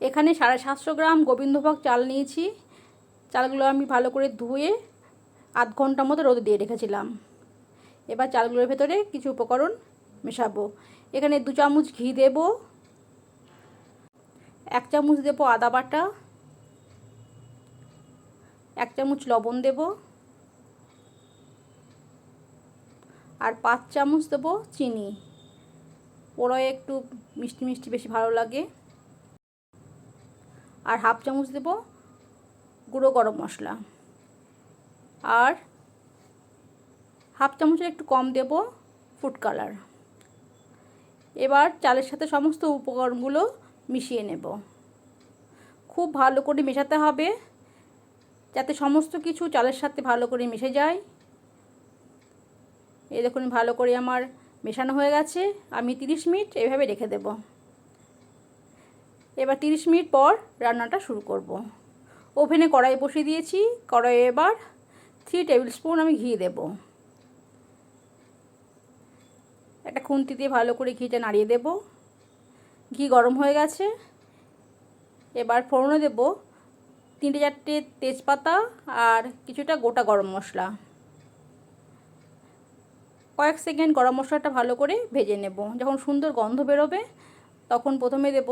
এখানে সাড়ে সাতশো গ্রাম গোবিন্দভোগ চাল নিয়েছি। চালগুলো আমি ভালো করে ধুয়ে আধ ঘণ্টার মতো রোদে দিয়ে রেখেছিলাম। এবার চালগুলোর ভেতরে কিছু উপকরণ মেশাবো। এখানে দু চামচ ঘি দেব, এক চামচ দেবো আদা বাটা, এক চামচ লবণ দেব, আর পাঁচ চামচ দেবো চিনি। ওরা একটু মিষ্টি মিষ্টি বেশি ভালো লাগে। আর হাফ চামচ দেব গুঁড়ো গরম মশলা। আর হাফ চামচের একটু কম দেব ফুড কালার। এবার চালের সাথে সমস্ত উপকরণগুলো মিশিয়ে নেব। খুব ভালো করে মেশাতে হবে যাতে সমস্ত কিছু চালের সাথে ভালো করে মিশে যায়। এই দেখুন, ভালো করে আমার মেশানো হয়ে গেছে। আমি 30 মিনিট এভাবে রেখে দেব। এবার 30 মিনিট পর রান্নাটা শুরু করব। ওভেনে কড়াই বসিয়ে দিয়েছি। কড়াইয়ে এবার থ্রি টেবিল স্পুন আমি ঘি দেব। একটা খুন্তি দিয়ে ভালো করে ঘিটা নাড়িয়ে দেব। ঘি গরম হয়ে গেছে। এবার ফোড়নে দেব তিনটে চারটে তেজপাতা আর কিছুটা গোটা গরম মশলা। কয়েক সেকেন্ড গরম মশলাটা ভালো করে ভেজে নেব। যখন সুন্দর গন্ধ বেরোবে, তখন প্রথমে দেব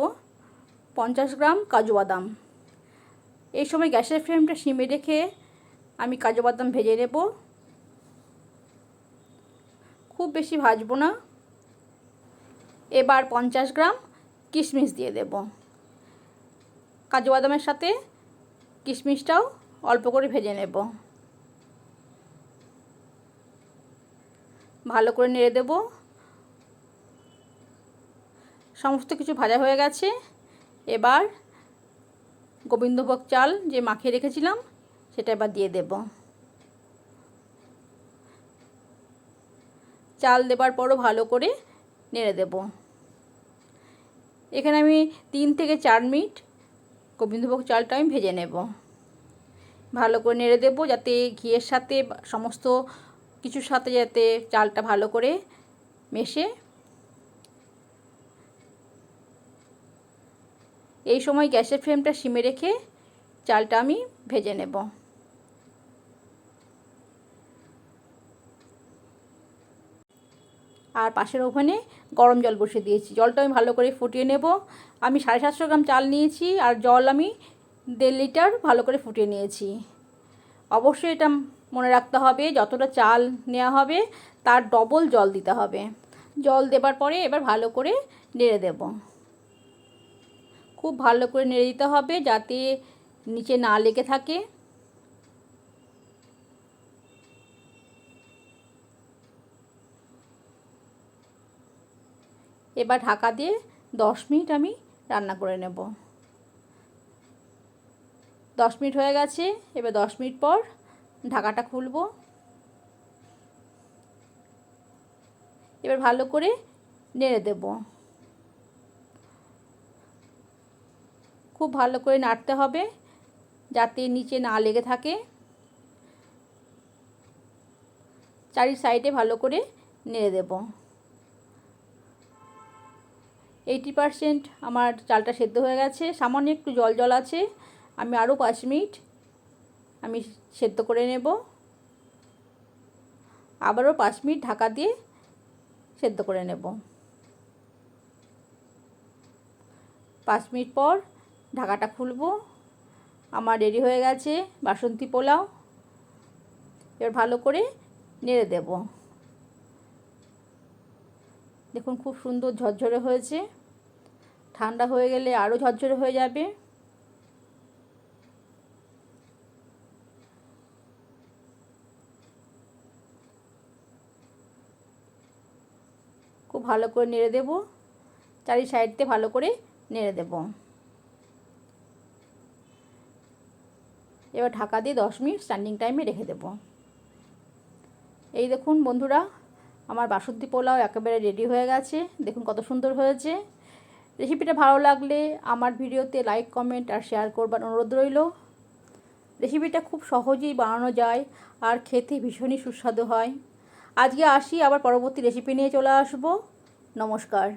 পঞ্চাশ গ্রাম কাজু বাদাম। এই সময় গ্যাসের ফ্লেমটা সিমে রেখে আমি কাজু বাদাম ভেজে নেব। খুব বেশি ভাজবো না। এবার পঞ্চাশ গ্রাম কিশমিশ দিয়ে দেব। কাজু বাদামের সাথে কিশমিশটাও অল্প করে ভেজে নেব। ভালো করে নেড়ে দেব। সমস্ত কিছু ভাজা হয়ে গেছে। এবার গোবিন্দভোগ চাল যে মাখিয়ে রেখেছিলাম, সেটা এবার দিয়ে দেব। চাল দেবার পরও ভালো করে নেড়ে দেব। এখানে আমি তিন থেকে চার মিনিট গোবিন্দভোগ চালটা আমি ভেজে নেব। ভালো করে নেড়ে দেবো যাতে ঘিয়ের সাথে সমস্ত কিছুর সাথে যাতে চালটা ভালো করে মেশে এই সময় গ্যাসের ফ্লেমটা সিমে রেখে চালটা আমি ভেজে নেব। আর পাশের ওভেনে গরম জল বসিয়ে দিয়েছি। জলটা আমি ভালো করে ফুটিয়ে নেব। আমি সাড়ে সাতশো গ্রাম চাল নিয়েছি আর জল আমি দেড় লিটার ভালো করে ফুটিয়ে নিয়েছি। অবশ্যই এটা মনে রাখতে হবে, যতটা চাল নেওয়া হবে তার ডবল জল দিতে হবে। জল দেবার পরে এবার ভালো করে নেড়ে দেব। খুব ভালো করে নেড়ে দিতে হবে যাতে নিচে না লেগে থাকে। এবার ঢাকা দিয়ে দশ মিনিট আমি রান্না করে নেব। দশ মিনিট হয়ে গেছে, এবার দশ মিনিট পর ঢাকাটা খুলব। এবার ভালো করে নেড়ে দেব। খুব ভালো করে নাড়তে হবে যাতে নিচে না লেগে থাকে। চারি সাইডে ভালো করে নেড়ে দেব। এইটি পারসেন্ট আমার চালটা সেদ্ধ হয়ে গেছে। সামান্য একটু জল জল আছে। আমি আরও পাঁচ মিনিট আমি সেদ্ধ করে নেব। আবারও পাঁচ মিনিট ঢাকা দিয়ে সেদ্ধ করে নেব। পাঁচ মিনিট পর ঢাকাটা খুলব। আমার রেডি হয়ে গেছে, বাসন্তী পোলাও। এবার ভালো করে নেড়ে দেব। দেখুন খুব সুন্দর ঝরঝরে হয়েছে। ঠান্ডা হয়ে গেলে আরও ঝরঝরে হয়ে যাবে। খুব ভালো করে নেড়ে দেব। চারি সাইডতে ভালো করে নেড়ে দেব। এবার ঢাকা দিয়ে দশ মিনিট স্ট্যান্ডিং টাইমে রেখে দেব। এই দেখুন বন্ধুরা, আমার বাসন্তী পোলাও একেবারে রেডি হয়ে গেছে। দেখুন কত সুন্দর হয়েছে। রেসিপিটা ভালো লাগলে আমার ভিডিওতে লাইক কমেন্ট আর শেয়ার করবার অনুরোধ রইল। রেসিপিটা খুব সহজেই বানানো যায় আর খেতে ভীষণই সুস্বাদু হয়। আজকে আসি, আবার পরবর্তী রেসিপি নিয়ে চলে আসব। নমস্কার।